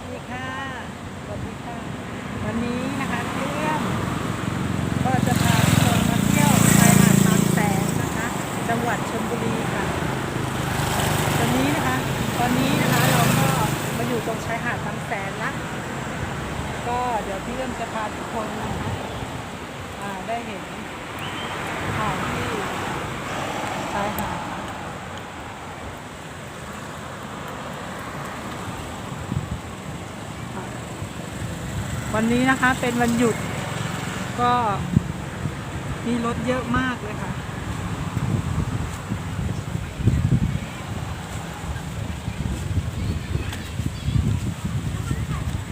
สดีค่ะ สวัสดีค่ะ วันนี้นะคะเพื่อนก็จะพาทุกคนมาเที่ยวชายหาดบางแสนนะคะ จังหวัดชลบุรีค่ะ ตอนนี้นะคะ ตอนนี้นะคะเราก็มาอยู่ตรงชายหาดบางแสนละก็เดี๋ยวพี่เอื้อมจะพาทุกคนนะคะอ่าได้เห็นสถานที่ชายหาด วันนี้นะคะเป็นวันหยุด ก็มีรถเยอะมากเลยค่ะ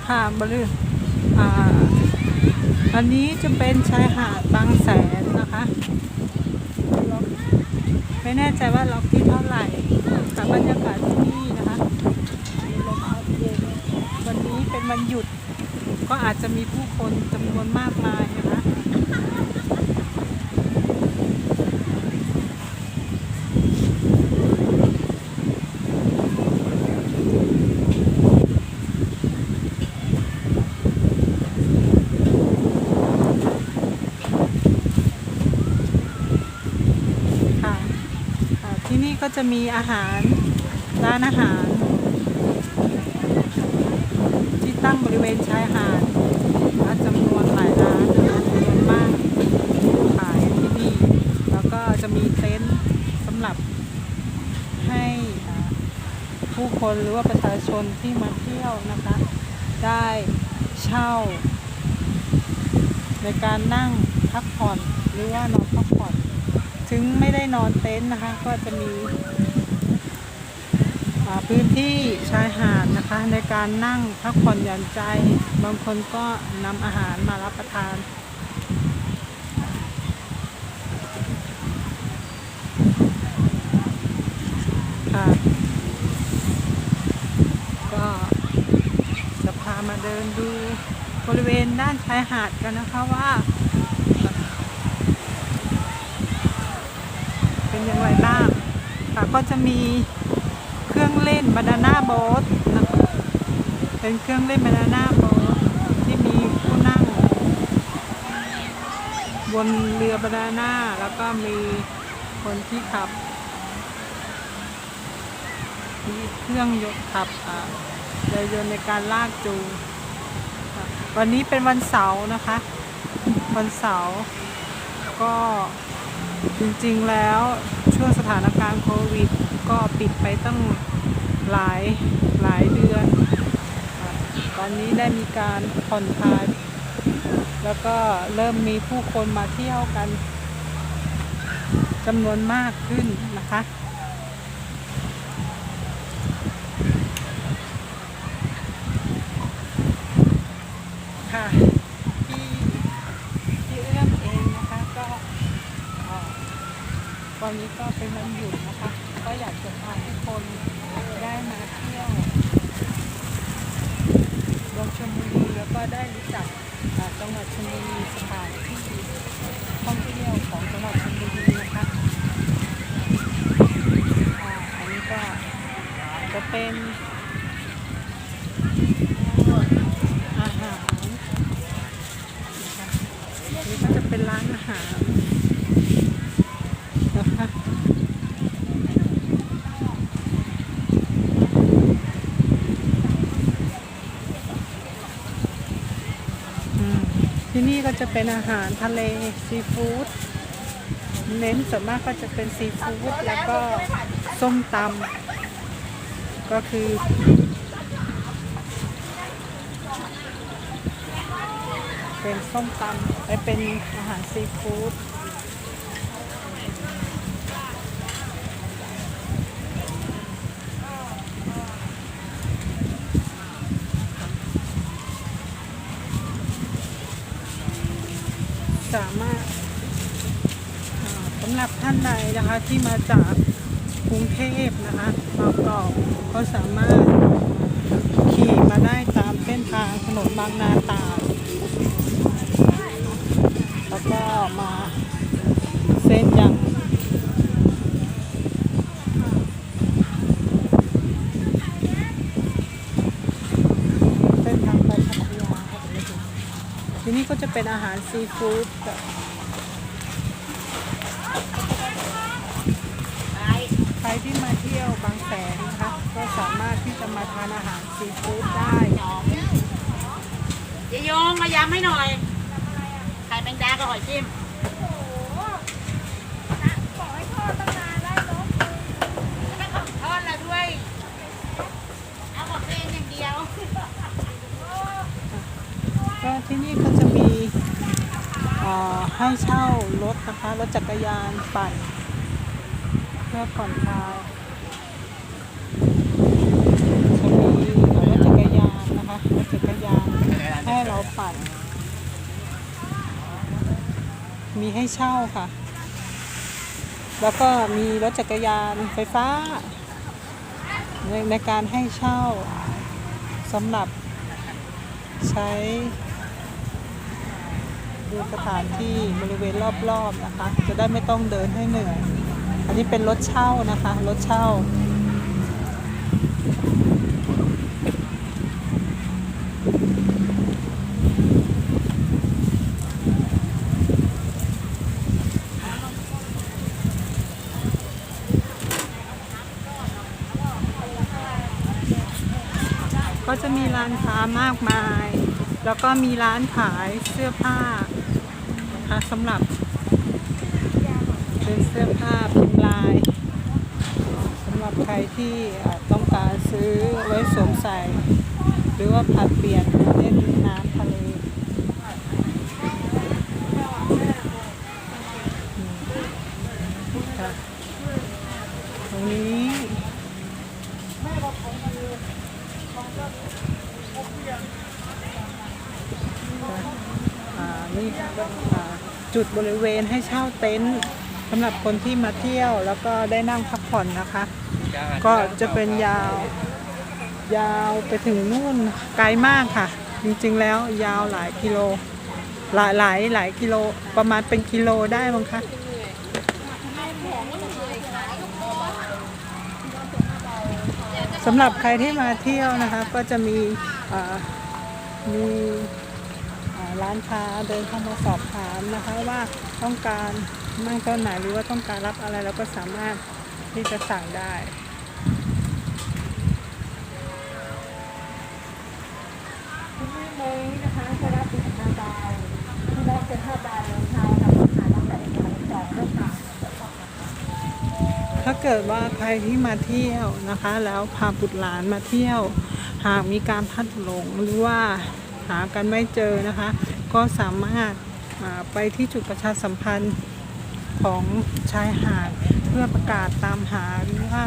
ค่ะบริอ่าอันนี้จะเป็นชายหาดบางแสนนะคะไม่แน่ใจว่าล็อกที่เท่าไหร่แต่บรรยากาศที่นี่นะคะวันนี้เป็นวันหยุด ก็อาจจะมีผู้คนจำนวนมากมายนะคะค่ะที่นี่ก็จะมีอาหารร้านอาหาร ที่ตั้งบริเวณชายหาดและจำนวนหลายร้านนะคะจำนวนมากขายที่นี่ แล้วก็จะมีเต็นท์สำหรับให้อ่าผู้ คนหรือว่าประชาชนที่มาเที่ยวนะคะ ได้เช่า ในการนั่งพักผ่อนหรือว่านอนพักผ่อน ถึงไม่ได้นอนเต็นท์นะคะ ก็จะมีพื้นที่ชายหาดนะคะ ในการนั่งพักผ่อนหย่อนใจ บางคนก็นำอาหารมารับประทาน ค่ะ ก็จะพามาเดินดูบริเวณด้านชายหาดกันนะคะว่า เป็นอย่างไรบ้างค่ะก็จะมีเครื่องเล่นบานาน่าโบ๊ทนะเป็นเครื่องเล่นบานาน่าโบ๊ทที่มีผู้นั่ง บนเรือบานาน่าแล้วก็มีคนที่ขับมีเครื่องยนต์ขับอ่าเรือยนต์ในการลากจูง วันนี้เป็นวันเสาร์นะคะ วันเสาร์ก็จริงๆแล้วช่วงสถานการณ์โควิด ก็ปิดไปตั้งหลายหลายเดือน ตอนนี้ได้มีการผ่อนคลายแล้วก็เริ่มมีผู้คนมาเที่ยวกันจำนวนมากขึ้นนะคะที่ที่เอื้อมเองนะคะก็ อ่าวันนี้ก็เป็นวันหยุดนะคะ ก็อยากจะพาทุกคนได้มาเที่ยวเมืองชลบุรีแล้วก็ได้รู้จักอ่าจังหวัดชลบุรีสถานที่ท่องเที่ยวของจังหวัดชลบุรีนะคะอ่าอันนี้ก็จะเป็นอาหารนะคะอันนี้ก็จะเป็นร้านอาหาร นะคะอืมที่ นี่ก็จะเป็นอาหารทะเลซีฟู้ดเน้นส่วนมากก็จะเป็นซีฟู้ดแล้วก็ส้มตำก็คือ เป็นส้มตำไปเป็นอาหารซีฟู้ด ท่านใดนะคะที่มาจากกรุงเทพนะคะบางกอกก็สามารถขี่มาได้ตามเส้นทางถนนบางนาตาดแล้วก็มาเส้นยังเส้นทางไปพัทยาที่นี่ก็จะเป็นอาหารซีฟู้ดแบบายยงมายำให้หน่อยไข่แมงดากับหอยจิ้มไม่ต้องทอดแล้วด้วย เอาหมกเองอย่างเดียว ก็ที่นี่ก็จะมีเอ่อให้เช่ารถนะคะ รถจักรยานปั่นเพื่อผ่อนคลายจะมีรถจักรยานนะคะรถจักรยาน ให้เราปั่น มีให้เช่าค่ะ แล้วก็มีรถจักรยานไฟฟ้า ในในการให้เช่าสำหรับใช้ดูสถานที่บริเวณรอบๆนะคะ จะได้ไม่ต้องเดินให้เหนื่อย อันนี้เป็นรถเช่านะคะ รถเช่า ก็จะมีร้านค้ามากมาย แล้วก็มีร้านขายเสื้อผ้านะคะสำหรับเป็นเสื้อผ้าพิมพ์ลายสำหรับใครที่ต้องการซื้อไว้สวมใส่ หรือว่าผัดเปลี่ยนเล่นน้ำทะเลอืมค่ะตรงนี้ อ่านี่ก็อ่าจุด บริเวณให้เช่าเต็นท์สำหรับคนที่มาเที่ยวแล้วก็ได้นั่งพักผ่อนนะคะ ก็จะเป็นยาว ยาวไปถึงนู่นไกลมากค่ะ จริงๆแล้วยาวหลายกิโล หลายหลายหลายกิโลประมาณเป็นกิโลได้มั้งคะสำหรับใครที่มาเที่ยวนะคะ ก็จะมีอ่ามีอ่า ร้านค้าเดินเข้ามาสอบถามนะคะว่าต้องการนั่งโต๊ะไหนหรือว่าต้องการรับอะไรเราก็สามารถที่จะสั่งได้ที่นี่เลยนะคะจะรับเป็นห้าดาวที่แรกเป็นห้าดาวชาวทำอาหารตั้งแต่เด็กๆสองเรื่องค่ะถ้าเกิดว่าใครที่มาเที่ยวนะคะ แล้วพาบุตรหลานมาเที่ยว หากมีการพลัดหลงหรือว่า หากันไม่เจอนะคะ ก็สามารถาไปที่จุดประชาสัมพันธ์ของชายหาดเพื่อประกาศตามหาหรือว่า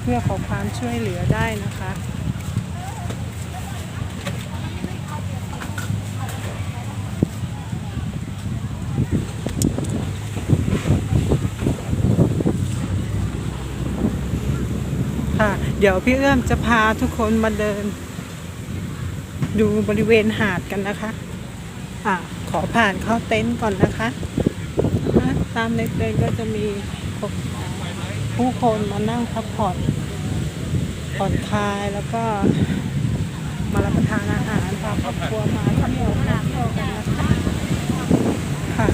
เพื่อขอความช่วยเหลือได้นะคะค่ะเดี๋ยวพี่เอื้อมจะพาทุกคนมาเดิน ดูบริเวณหาดกันนะคะ อะขอผ่านเข้าเต็นท์ก่อนนะคะะตามในเต็นท์ก็จะมีผู้คนมานั่งพักผ่อนผ่อนคลายแล้วก็มารับประทานอาหารพาครอบครัวมาเที่ยวมาเที่ยวกันนะคะค่ะ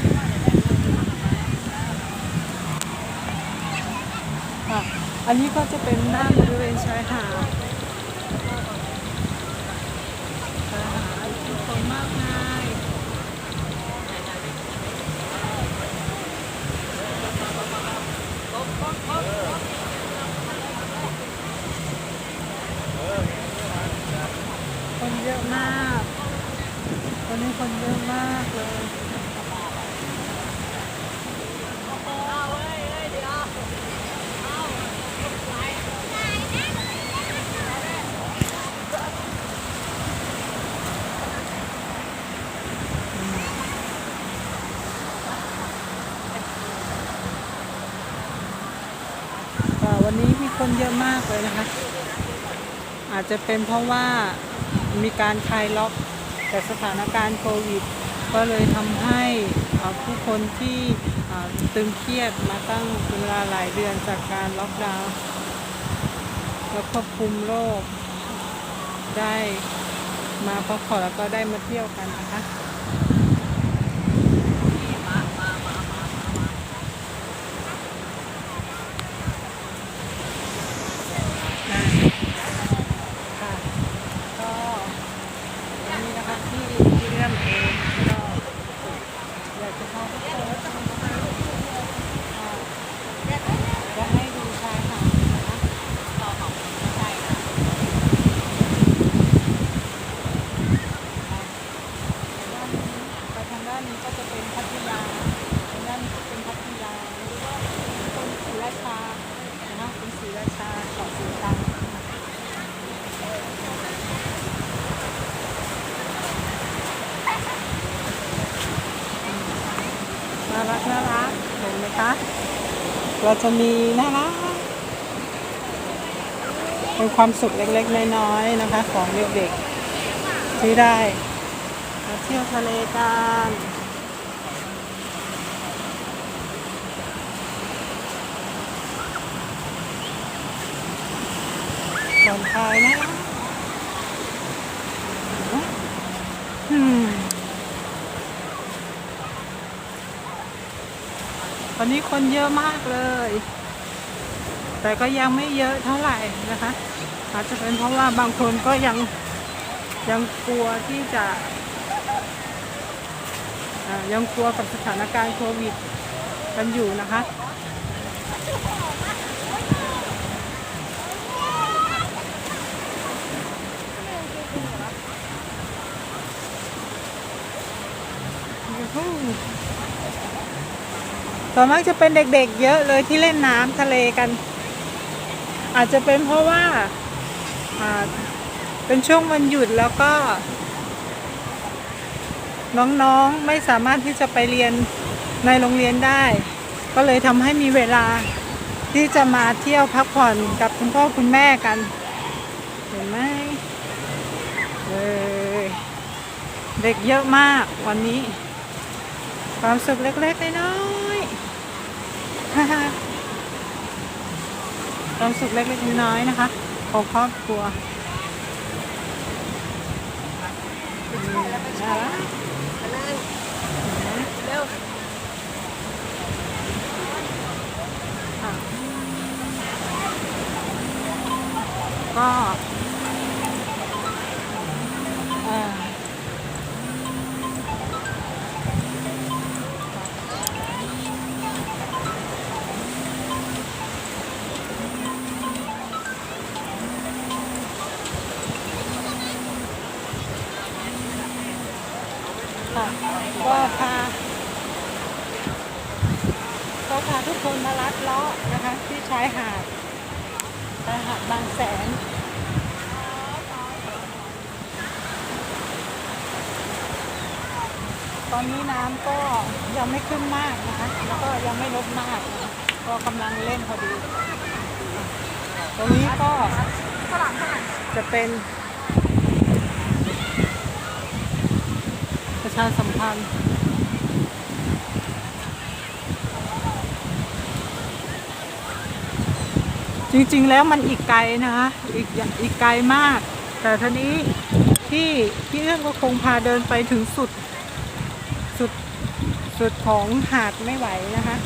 ค่ะ อันนี้ก็จะเป็นด้านบริเวณชายหาดชายหาดมีคนมากมายคนเยอะมากวันนี้คนเยอะมากเลย ค่ะวันนี้มี คนเยอะมากเลยนะคะ อาจจะเป็นเพราะว่ามีการคลายล็อกจากสถานการณ์โควิด ก็เลยทำให้ผู้คนที่ตึงเครียดมาตั้งเป็นเวลาหลายเดือนจากการล็อกดาวน์และควบคุมโรคได้มาพักผ่อนแล้วก็ได้มาเที่ยวกันนะคะ Yeah. เราจะมีน่ารักเป็นความสุขเล็กๆ น้อยๆนะคะ ของเด็กๆที่ได้มาเที่ยวทะเลกันผ่อนคลายนะ ตอนนี้คนเยอะมากเลย แต่ก็ยังไม่เยอะเท่าไหร่นะคะ อาจจะเป็นเพราะว่าบางคนก็ยังยังกลัวที่จะยังกลัวกับสถานการณ์โควิดกันอยู่นะคะ ส่วนมากจะเป็นเด็กๆ เยอะเลยที่เล่นน้ำทะเลกัน อาจจะเป็นเพราะว่าเป็นช่วงวันหยุดแล้วก็ น้องๆไม่สามารถที่จะไปเรียนในโรงเรียนได้ ก็เลยทำให้มีเวลาที่จะมาเที่ยวพักผ่อนกับคุณพ่อคุณแม่กัน เห็นไหมเเด็กเยอะมากวันนี้ ความสุขเล็กๆน้อย ความสุขเล็กๆน้อยๆนะคะของครอบครัวอืมน่ารัก ก็ยังไม่ขึ้นมากนะคะแล้วก็ยังไม่ลดมาก ก็กำลังเล่นพอดี ตรงนี้ก็จะเป็นประชาสัมพันธ์จริงๆ แล้วมันอีกไกลนะคะอีกอีกไกลมาก แต่ทีนี้ที่พี่เอื้องก็คงพาเดินไปถึงสุด สุดของหาดไม่ไหวนะคะ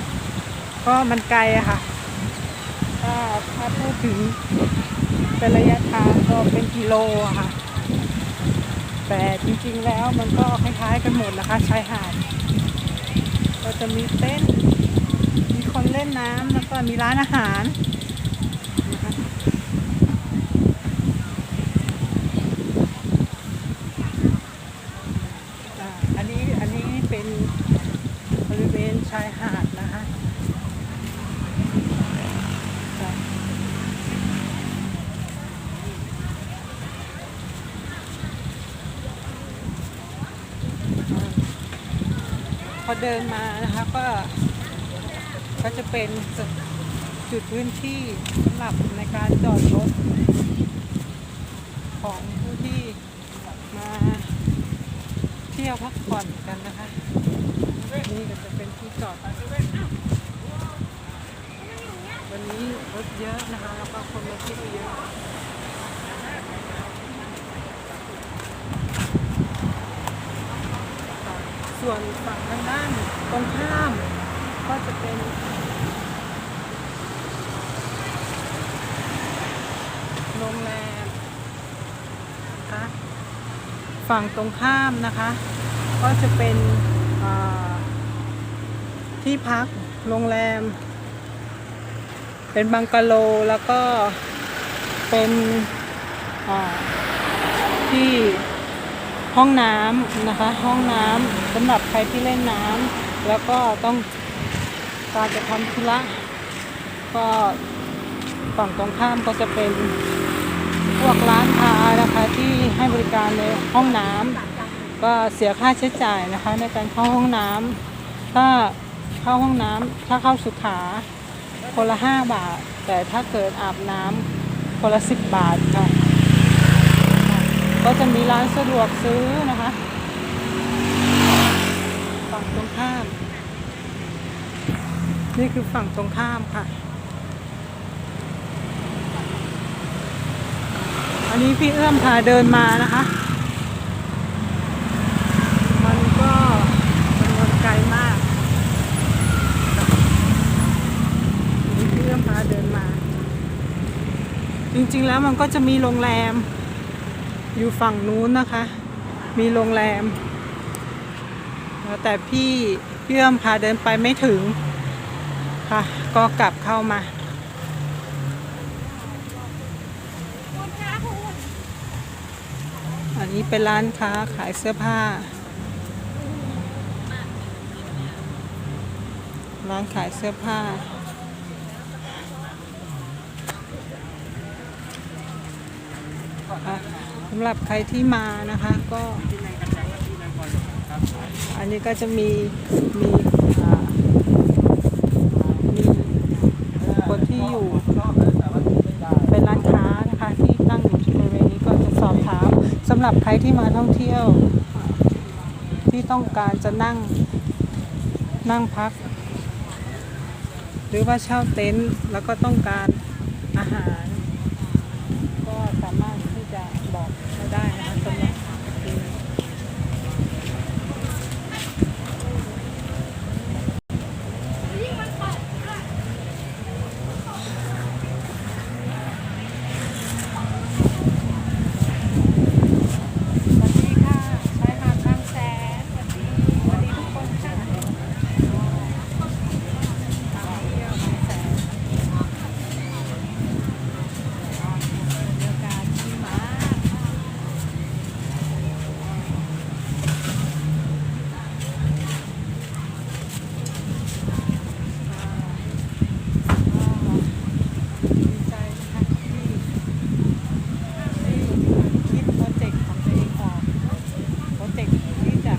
ก็มันไกลอะค่ะถ้าถ้าพูดถึงเป็นระยะทางก็เป็นกิโลอะค่ะ แต่จริงๆแล้วมันก็คล้ายๆกันหมดนะคะชายหาด ก็จะมีเต้นมีคนเล่นน้ำแล้วก็มีร้านอาหาร นะคะอ่าอันนี้อันนี้เป็นบริเวณ ชายหาดนะคะพอเดินมานะคะก็ก็จะเป็นจุดพื้นที่สำหรับในการจอดรถของผู้ที่มาเที่ยวพักผ่อนกันนะคะนี่ก็จะ จอดวันนี้รถเยอะนะคะ แล้วก็คนมาเที่ยวเยอะส่วนฝั่งทางด้านตรงข้าม ก็จะเป็นโรงแรมนะคะฝั่งตรงข้ามนะคะ ก็จะเป็นอ่า ที่พักโรงแรม เป็นบังกะโลแล้วก็เป็นที่ห้องน้ำนะคะ ห้องน้ำสำหรับใครที่เล่นน้ำแล้วก็ต้องการจะทำธุระก็ฝั่งตรงข้ามก็จะเป็นพวกร้านค้านะคะที่ให้บริการในห้องน้ำก็เสียค่าใช้จ่ายนะคะในการเข้าห้องน้ำถ้า เข้าห้องน้ำถ้าเข้าสุขา คนละห้าบาท แต่ถ้าเกิดอาบน้ำคนละสิบบาทค่ะ ก็จะมีร้านสะดวกซื้อนะคะฝั่งตรงข้าม นี่คือฝั่งตรงข้ามค่ะ อันนี้พี่เอื้อมพาเดินมานะคะ มันก็จำนวนไกลมากอันนี้พี่เอื้อมพาเดินมา จ ริงๆแล้วมันก็จะมีโรงแรม อยู่ฝั่งนู้นนะคะ มีโรงแรม แต่พี่พี่เอื้อมพาเดินไปไม่ถึงค่ะ ก็กลับเข้ามาอันนี้เป็นร้านค้าขายเสื้อผ้า ร้านขายเสื้อผ้า อะสำหรับใครที่มานะคะก็อันนี้ก็จะมีมีมีคนที่อยู่เป็นร้านค้านะคะที่ตั้งอยู่ที่บริเวณนี้ก็จะสอบถามสำหรับใครที่มาท่องเที่ยว ที่ต้องการจะนั่งนั่งพัก หรือว่าเช่าเต็นท์แล้วก็ต้องการอาหาร ก็สามารถที่จะบอกเราได้นะคะสำหรับที่นี่ สวัสดีค่ะชายหาดบางแสนสวัสดีสวัสดีทุกคนค่ะทางเที่ยวบางแสนบรรยากาศดีมากค่ะดีใจนะคะที่ คิดโปรเจกต์ของตัวเองออกโปรเจกต์ที่จะ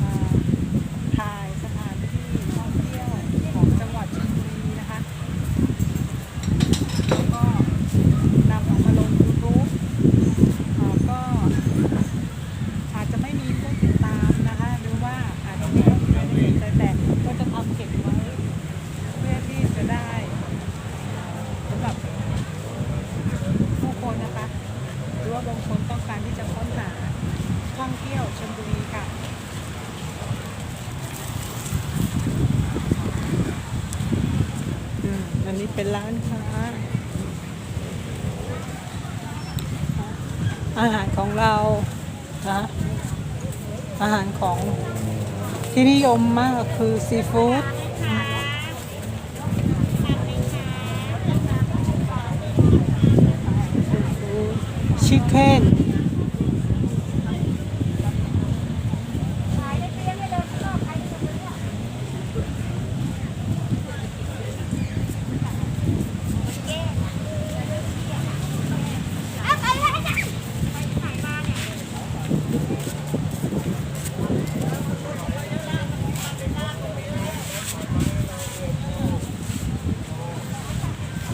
เอ่อถ่ายสถานที่ท่องเที่ยวของจังหวัดชลบุรีนะคะแล้วก็นำออกมาลง YouTube เอ่อก็อาจจะไม่มีผู้ติดตามนะคะ หรือว่าอาจจะไม่ต้องไม่ได้สนใจแต่ก็จะทำเก็บไว้ เพื่อที่จะได้สำหรับ ผู้คนนะคะ หรือว่าบางคนต้องการที่จะค้นหาท่องเที่ยวชลบุรีค่ะ อืมอันนี้ เป็นร้านค้า อาหารของเรานะอาหารของที่นิยมมากคือซีฟู้ดชิคเก้น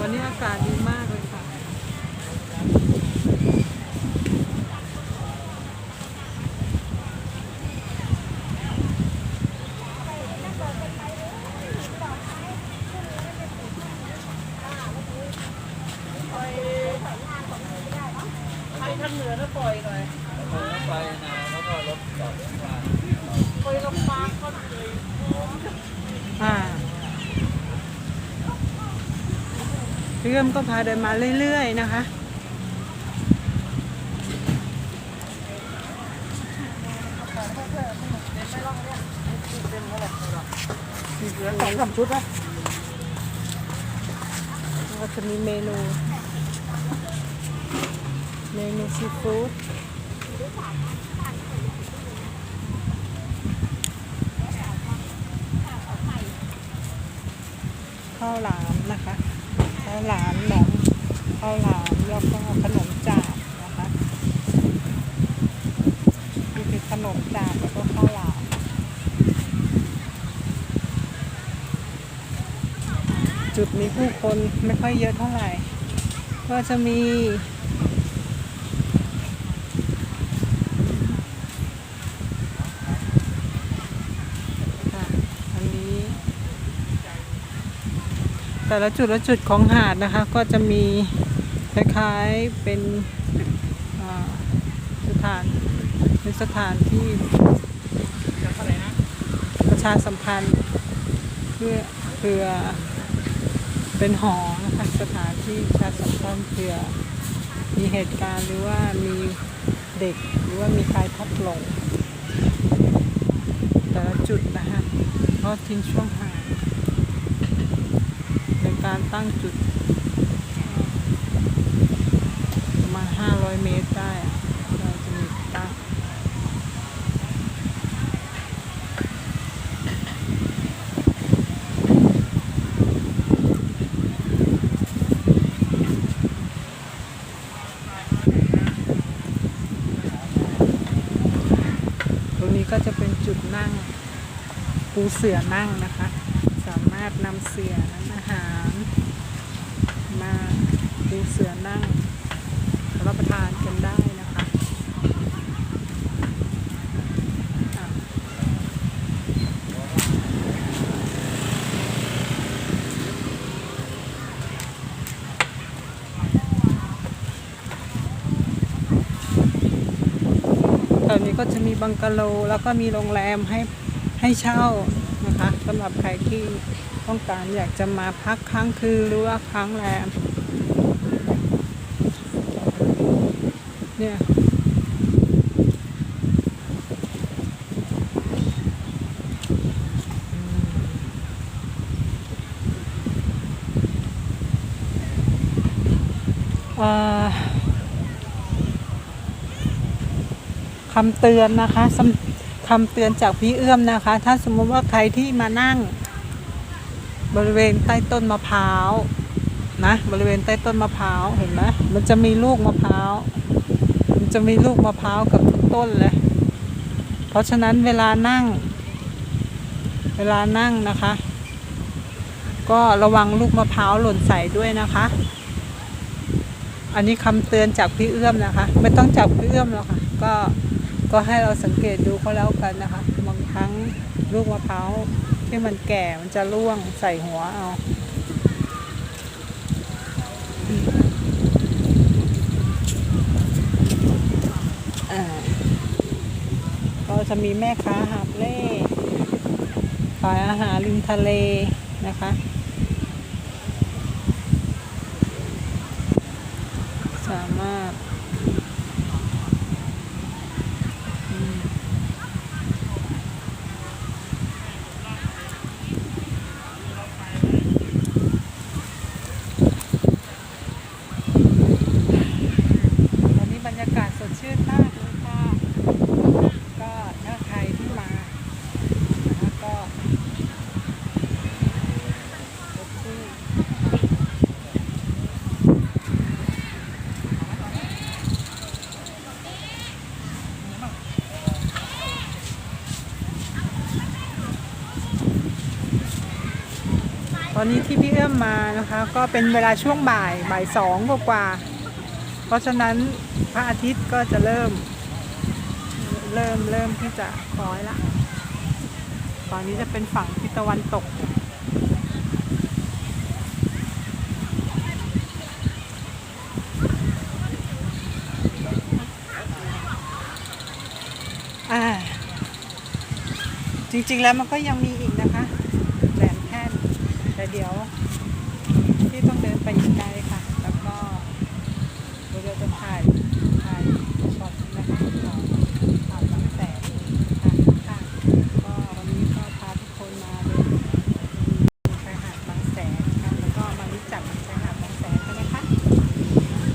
วันนี้อากาศดีมากเลยค่ะ ไป ทางเหนือแล้วปล่อยหน่อยไปนะแล้วก็รถจอดข้างล่างปล่อยลำปางก็เลยอ่าเรื่อมก็พาเดินมาเรื่อยๆนะคะเหลือสองสามชุดนะก็จะมีเมนูเมนูซีฟู้ดข้าวหลามนะคะข้าวหลามหนมข้าวหลามแล้วก็ขนมจากนะคะนี่คือขนมจากแล้วก็ข้าวหลามจุดนี้ผู้คนไม่ค่อยเยอะเท่าไหร่ ก็จะมี ค่ะอันนี้ แต่ละจุดละจุดของหาดนะคะ ก็จะมีคล้ายๆเป็นสถานเป็นสถานที่ประชาสัมพันธ์เพื่อเพื่อเป็นหอนะคะสถานที่ประชาสัมพันธ์เพื่อมีเหตุการณ์หรือว่ามีเด็กหรือว่ามีใครพัดหลงแต่ละจุดนะคะก็ทิ้งช่วงห่าง การตั้งจุด ประมาณ 500 เมตรได้เราจะมีตั้งตรงนี้ก็จะเป็นจุดนั่งปูเสือนั่งนะคะ สามารถนำเสือนั้นอาหาร มาปูเสือนั่งรับประทานกันได้นะคะอะแถวนี้ ก็จะมีบังกะโล แล้วก็มีโรงแรมให้ให้เช่านะคะสำหรับใครที่ต้องการอยากจะมาพักค้างคืนหรือว่าค้างแรมเนี่ยเอ่อ คำเตือนนะคะสำคำเตือนจากพี่เอื้อมนะคะ ถ้าสมมติว่าใครที่มานั่ง บริเวณใต้ต้นมะพร้าวนะบริเวณใต้ต้นมะพร้าวเห็นไหมมันจะมีลูกมะพร้าว มันจะมีลูกมะพร้าวกับทุกต้นเลย เพราะฉะนั้นเวลานั่ง เวลานั่งนะคะ ก็ระวังลูกมะพร้าวหล่นใส่ด้วยนะคะ อันนี้คำเตือนจากพี่เอื้อมนะคะ ไม่ต้องจับพี่เอื้อมหรอกค่ะ ก็ ก็ให้เราสังเกตดูเขาแล้วกันนะคะ บางครั้งลูกมะพร้าวที่มันแก่มันจะร่วงใส่หัวเอาอ่าก็จะมีแม่ค้าหาบเล่ขายอาหารริมทะเลนะคะ สามารถอืมตอนนี้บรรยากาศสดชื่นมากเลยค่ะ ก็ถ้าใครที่มานะคะก็รถตู้ต ชื่อมมานะคะ ก็เป็นเวลาช่วงบ่ายบ่ายสองกว่า เพราะฉะนั้นพระอาทิตย์ก็จะเริ่ม เริ่มเริ่มที่จะคล้อยละฝั่งนี้จะเป็นฝั่งทิศตะวันตกอ่าจริงๆแล้วมันก็ยังมีอีกนะคะแหลมแท่นแต่เดี๋ยว ต้องเดินไปอีกไกล